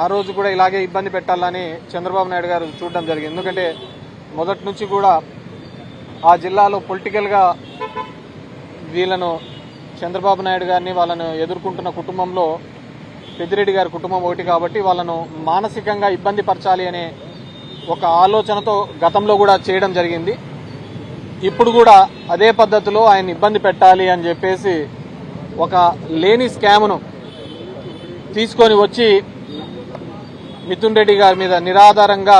ఆ రోజు కూడా ఇలాగే ఇబ్బంది పెట్టాలని చంద్రబాబు నాయుడు గారు చూడడం జరిగింది. ఎందుకంటే మొదటి నుంచి కూడా ఆ జిల్లాలో పొలిటికల్గా వీళ్ళను చంద్రబాబు నాయుడు గారిని వాళ్ళను ఎదుర్కొంటున్న కుటుంబంలో పెద్దిరెడ్డి గారి కుటుంబం ఒకటి కాబట్టి వాళ్ళను మానసికంగా ఇబ్బంది పరచాలి అనే ఒక ఆలోచనతో గతంలో కూడా చేయడం జరిగింది. ఇప్పుడు కూడా అదే పద్ధతిలో ఆయన ఇబ్బంది పెట్టాలి అని చెప్పేసి ఒక లేని స్కామ్ను తీసుకొని వచ్చి మిథున్ రెడ్డి గారి మీద నిరాధారంగా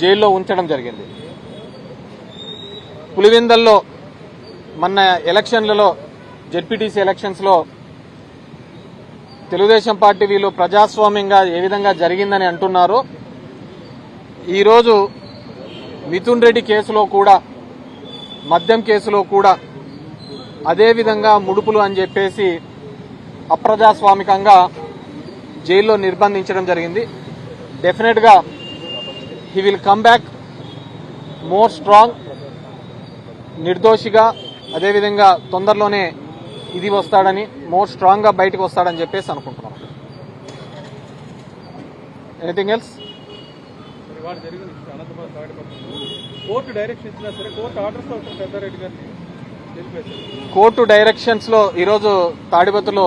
జైల్లో ఉంచడం జరిగింది. పులివెందల్లో మొన్న ఎలక్షన్లలో జెడ్పీటీసీ ఎలక్షన్స్లో తెలుగుదేశం పార్టీ వీళ్ళు ప్రజాస్వామ్యంగా ఏ విధంగా జరిగిందని అంటున్నారో. ఈరోజు మిథున్ రెడ్డి కేసులో కూడా మద్యం కేసులో కూడా అదేవిధంగా ముడుపులు అని చెప్పేసి అప్రజాస్వామికంగా జైల్లో నిర్బంధించడం జరిగింది. డెఫినెట్గా he will come back more strong నిర్దోషిగా అదేవిధంగా తొందరలోనే ఇది వస్తాడని మోర్ స్ట్రాంగ్గా బయటకు వస్తాడని చెప్పేసి అనుకుంటున్నాం. ఎనీథింగ్ ఎల్స్ కోర్టు డైరెక్షన్ ఇచ్చినా సరే కోర్టు ఆర్డర్స్ అవుతారు పెద్దారెడ్డి గారిని. తెలిపేశారు. కోర్టు డైరెక్షన్స్లో ఈరోజు తాడిపత్రిలో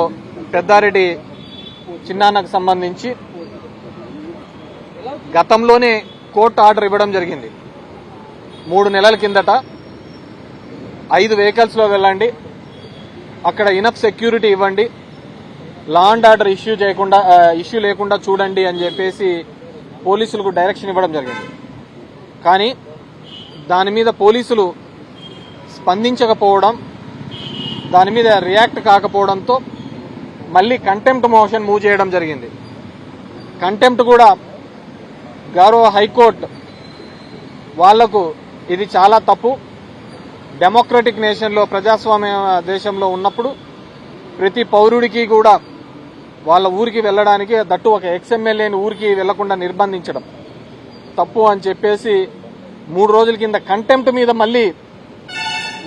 పెద్దారెడ్డి చిన్నాన్నకు సంబంధించి గతంలోనే కోర్టు ఆర్డర్ ఇవ్వడం జరిగింది. మూడు నెలల కిందట ఐదు వెహికల్స్లో వెళ్ళండి. అక్కడ ఇనఫ్ సెక్యూరిటీ ఇవ్వండి. లా అండ్ ఆర్డర్ ఇష్యూ చేయకుండా ఇష్యూ లేకుండా చూడండి అని చెప్పేసి పోలీసులకు డైరెక్షన్ ఇవ్వడం జరిగింది. కానీ దాని మీద పోలీసులు స్పందించకపోవడం దాని మీద రియాక్ట్ కాకపోవడంతో మళ్ళీ కంటెంప్ట్ మోషన్ మూవ్ చేయడం జరిగింది. కంటెంప్ట్ కూడా గౌరవ హైకోర్టు వాళ్ళకు ఇది చాలా తప్పు. డెమోక్రటిక్ నేషన్లో ప్రజాస్వామ్య దేశంలో ఉన్నప్పుడు ప్రతి పౌరుడికి కూడా వాళ్ళ ఊరికి వెళ్ళడానికి దట్టు ఒక ఎక్స్ఎమ్మెల్యేని ఊరికి వెళ్ళకుండా నిర్బంధించడం తప్పు అని చెప్పేసి మూడు రోజుల కింద కంటెంప్ట్ మీద మళ్ళీ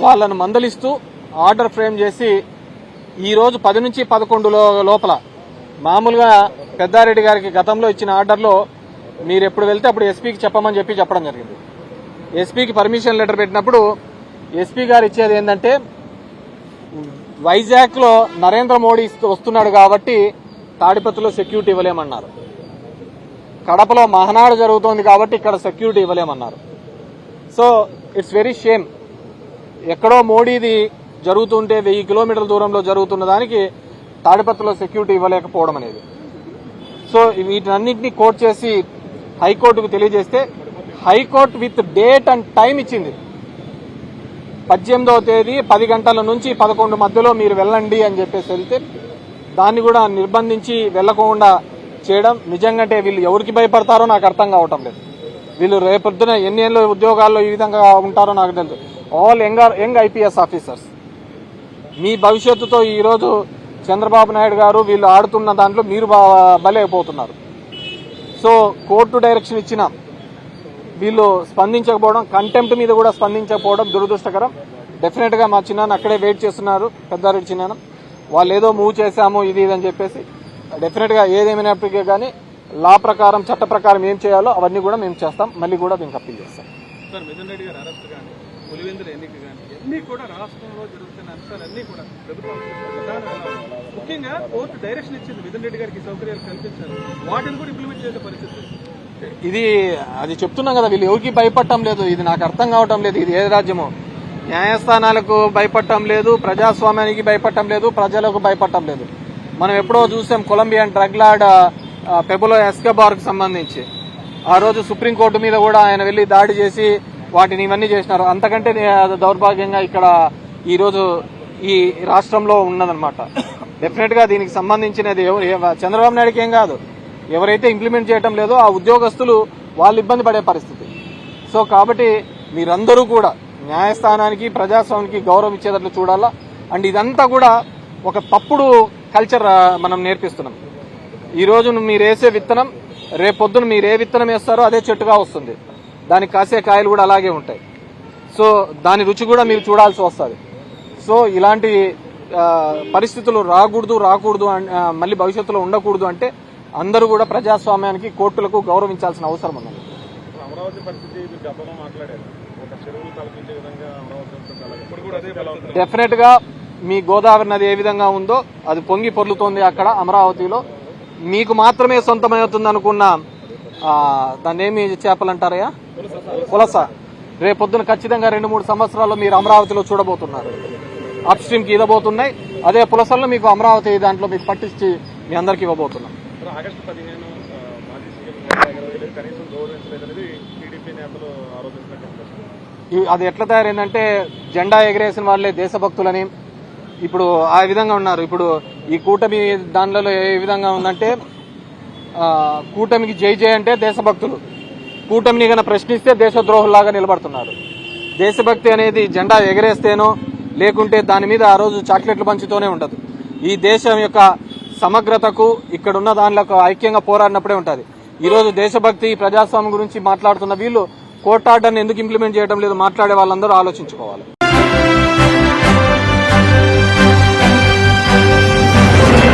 వాళ్ళను మందలిస్తూ ఆర్డర్ ఫ్రేమ్ చేసి ఈరోజు పది నుంచి పదకొండు లోపల మామూలుగా పెద్దారెడ్డి గారికి గతంలో ఇచ్చిన ఆర్డర్లో మీరు ఎప్పుడు వెళ్తే అప్పుడు ఎస్పీకి చెప్పమని చెప్పి చెప్పడం జరిగింది. ఎస్పీకి పర్మిషన్ లెటర్ పెట్టినప్పుడు ఎస్పీ గారు ఇచ్చేది ఏంటంటే వైజాగ్లో నరేంద్ర మోడీ వస్తున్నాడు కాబట్టి తాడిపత్రిలో సెక్యూరిటీ ఇవ్వలేమన్నారు. కడపలో మహనాడు జరుగుతోంది కాబట్టి ఇక్కడ సెక్యూరిటీ ఇవ్వలేమన్నారు. సో ఇట్స్ వెరీ షేమ్ ఎక్కడో మోడీది జరుగుతుంటే వెయ్యి కిలోమీటర్ల దూరంలో జరుగుతున్న దానికి తాడిపత్రిలో సెక్యూరిటీ ఇవ్వలేకపోవడం అనేది. సో వీటన్నిటిని కోర్ట్ చేసి హైకోర్టుకు తెలియజేస్తే high court with date and time ఇచ్చింది. పద్దెనిమిదవ తేదీ పది గంటల నుంచి పదకొండు మధ్యలో మీరు వెళ్ళండి అని చెప్పేసి వెళ్తే దాన్ని కూడా నిర్బంధించి వెళ్ళకుండా చేయడం నిజంగా వీళ్ళు ఎవరికి భయపడతారో నాకు అర్థం కావటం లేదు. వీళ్ళు రేపొద్దున ఎన్ని ఏళ్ళ ఉద్యోగాల్లో ఈ విధంగా ఉంటారో నాకు తెలుసు all young young IPS officers. మీ భవిష్యత్తుతో ఈరోజు చంద్రబాబు నాయుడు గారు వీళ్ళు ఆడుతున్న దాంట్లో మీరు బా- బలైపోతున్నారు సో కోర్టు డైరెక్షన్ ఇచ్చిన వీళ్ళు స్పందించకపోవడం కంటెంప్ట్ మీద కూడా స్పందించకపోవడం దురదృష్టకరం. డెఫినెట్గా మా చిన్నాన్న అక్కడే వెయిట్ చేస్తున్నారు పెద్దారెడ్డి చిన్నాన్న. వాళ్ళు ఏదో మూవ్ చేశాము ఇది ఇది అని చెప్పేసి. డెఫినెట్గా ఏదేమైనప్పటికీ కానీ లా ప్రకారం చట్ట ప్రకారం ఏం చేయాలో అవన్నీ కూడా మేము చేస్తాం. మళ్ళీ కూడా మేము అప్పీల్ చేస్తాం పులివెందుల ఎన్నిక కానీ అన్నీ కూడా రాష్ట్రంలో జరుగుతున్న అంశాలన్నీ కూడా ప్రభుత్వం ముఖ్యంగా కోర్టు డైరెక్షన్ ఇచ్చింది మిథున్ రెడ్డి గారికి సౌకర్యాలు కల్పించారు. వాటిని కూడా ఇంప్లిమెంట్ చేసే పరిస్థితి ఇది అది చెప్తున్నాం కదా వీళ్ళు ఎవరికి భయపడటం లేదు. ఇది నాకు అర్థం కావటం లేదు. ఇది ఏ రాజ్యమో. న్యాయస్థానాలకు భయపడటం లేదు ప్రజాస్వామ్యానికి భయపడటం లేదు ప్రజలకు భయపడటం లేదు. మనం ఎప్పుడో చూసాం కొలంబియన్ డ్రగ్ లాడ్ పెబులో ఎస్కబార్కు సంబంధించి. ఆ రోజు సుప్రీంకోర్టు మీద కూడా ఆయన వెళ్ళి దాడి చేసి వాటిని ఇవన్నీ చేసినారు. అంతకంటే దౌర్భాగ్యంగా ఇక్కడ ఈరోజు ఈ రాష్ట్రంలో ఉన్నదనమాట డెఫినెట్గా దీనికి సంబంధించినది ఎవరు చంద్రబాబు నాయుడుకి ఏం కాదు. ఎవరైతే ఇంప్లిమెంట్ చేయటం లేదో ఆ ఉద్యోగస్తులు వాళ్ళు ఇబ్బంది పడే పరిస్థితి. సో కాబట్టి మీరందరూ కూడా న్యాయస్థానానికి ప్రజాస్వామ్యానికి గౌరవం ఇచ్చేటట్లు చూడాలా? అండ్ ఇదంతా కూడా ఒక తప్పుడు కల్చర్ మనం నేర్పిస్తున్నాం. ఈ రోజు మీరు వేసే విత్తనం రేపొద్దున మీరు ఏ విత్తనం వేస్తారో అదే చెట్టుగా వస్తుంది. దానికి కాసే కాయలు కూడా అలాగే ఉంటాయి. సో దాని రుచి కూడా మీరు చూడాల్సి వస్తుంది. సో ఇలాంటి పరిస్థితులు రాకూడదు రాకూడదు మళ్ళీ భవిష్యత్తులో ఉండకూడదు అంటే అందరూ కూడా ప్రజాస్వామ్యానికి కోర్టులకు గౌరవించాల్సిన అవసరం ఉంది డెఫినెట్గా మీ గోదావరి నది ఏ విధంగా ఉందో అది పొంగి పొర్లుతోంది అక్కడ అమరావతిలో. మీకు మాత్రమే సొంతమవుతుంది అనుకున్న దాన్ని ఏమి చేపలు అంటారయ్యా పులస. రేపొద్దున ఖచ్చితంగా రెండు మూడు సంవత్సరాల్లో మీరు అమరావతిలో చూడబోతున్నారు. అప్ స్ట్రీమ్కి ఇవ్వబోతున్నాయి. అదే పులసలను మీకు అమరావతి దాంట్లో మీకు పట్టించి మీ అందరికి ఇవ్వబోతున్నాం. అది ఎట్లా తయారైందంటే జెండా ఎగరేసిన వాళ్ళే దేశభక్తులని. ఇప్పుడు ఆ విధంగా ఉన్నారు. ఇప్పుడు ఈ కూటమి దానిలో ఏ విధంగా ఉందంటే కూటమికి జై జై అంటే దేశభక్తులు. కూటమిని గన ప్రశ్నిస్తే దేశద్రోహుల్లాగా నిలబడుతున్నారు. దేశభక్తి అనేది జెండా ఎగరేస్తేనో లేకుంటే దాని మీద ఆ రోజు చాక్లెట్లు పంచుతూనే ఉండదు ఈ దేశం యొక్క సమగ్రతకు ఇక్కడున్న దానిలో ఐక్యంగా పోరాడినప్పుడే ఉంటుంది. ఈరోజు దేశభక్తి ప్రజాస్వామ్యం గురించి మాట్లాడుతున్న వీళ్ళు కోర్ట్ ఎందుకు ఇంప్లిమెంట్ చేయడం లేదు మాట్లాడే వాళ్ళందరూ ఆలోచించుకోవాలి.